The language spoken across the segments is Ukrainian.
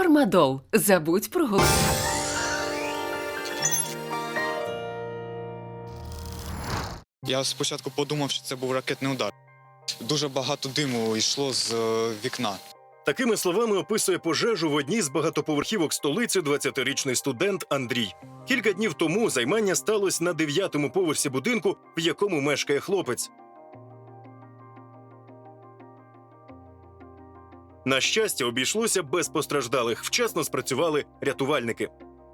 Фармадол. Забудь про голову. Я спочатку подумав, що це був ракетний удар. Дуже багато диму йшло з е, вікна. Такими словами описує пожежу в одній з багатоповерхівок столиці 20-річний студент Андрій. Кілька днів тому займання сталося на дев'ятому поверсі будинку, в якому мешкає хлопець. На щастя, обійшлося без постраждалих. Вчасно спрацювали рятувальники.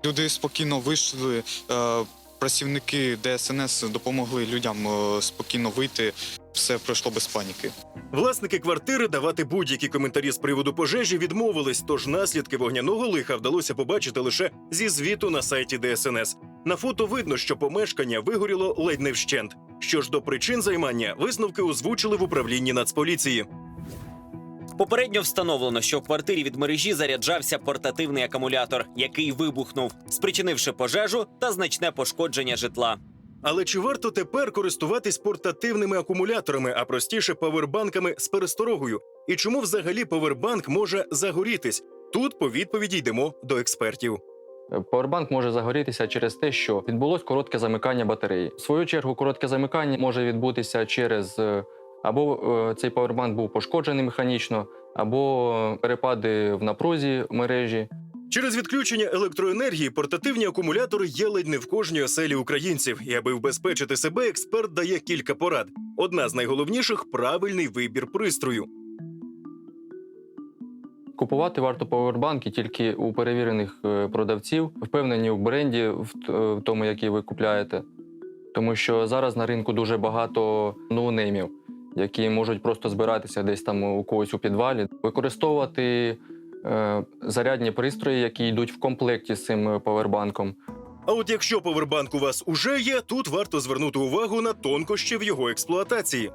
Люди спокійно вийшли, е, працівники ДСНС допомогли людям е, спокійно вийти. Все пройшло без паніки. Власники квартири давати будь-які коментарі з приводу пожежі відмовились, тож наслідки вогняного лиха вдалося побачити лише зі звіту на сайті ДСНС. На фото видно, що помешкання вигоріло ледь не вщент. Що ж до причин займання, висновки озвучили в управлінні Нацполіції. Попередньо встановлено, що в квартирі від мережі заряджався портативний акумулятор, який вибухнув, спричинивши пожежу та значне пошкодження житла. Але чи варто тепер користуватись портативними акумуляторами, а простіше павербанками з пересторогою? І чому взагалі павербанк може загорітись? Тут по відповіді йдемо до експертів. Павербанк може загорітися через те, що відбулось коротке замикання батареї. В свою чергу, коротке замикання може відбутися через е, або е, цей павербанк був пошкоджений механічно, або перепади в напрузі мережі. Через відключення електроенергії портативні акумулятори є ледь не в кожній оселі українців. І аби вбезпечити себе, експерт дає кілька порад. Одна з найголовніших правильний вибір пристрою. Купувати варто павербанки тільки у перевірених е, продавців, впевнені в бренді, в е, в тому, який ви купляєте. Тому що зараз на ринку дуже багато ноунеймів, які можуть просто збиратися десь там у когось у підвалі, використовувати е, зарядні пристрої, які йдуть в комплекті з цим е, павербанком. А от якщо павербанк у вас уже є, тут варто звернути увагу на тонкощі в його експлуатації.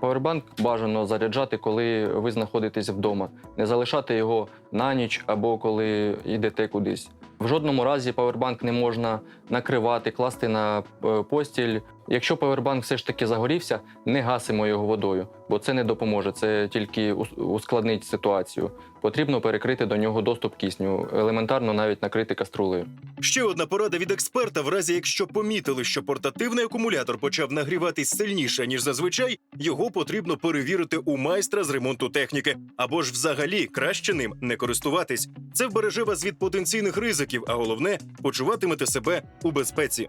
Павербанк бажано заряджати, коли ви знаходитесь вдома, не залишати його на ніч або коли йдете кудись. В жодному разі павербанк не можна накривати, класти на е, постіль. Якщо павербанк все ж таки загорівся, не гасимо його водою, бо це не допоможе. Це тільки ускладнить ситуацію. Потрібно перекрити до нього доступ кисню, елементарно навіть накрити каструлею. Ще одна порада від експерта: в разі якщо помітили, що портативний акумулятор почав нагріватись сильніше ніж зазвичай, його потрібно перевірити у майстра з ремонту техніки, або ж взагалі краще ним не користуватись. Це вбереже вас від потенційних ризиків, а головне почуватимете себе у безпеці.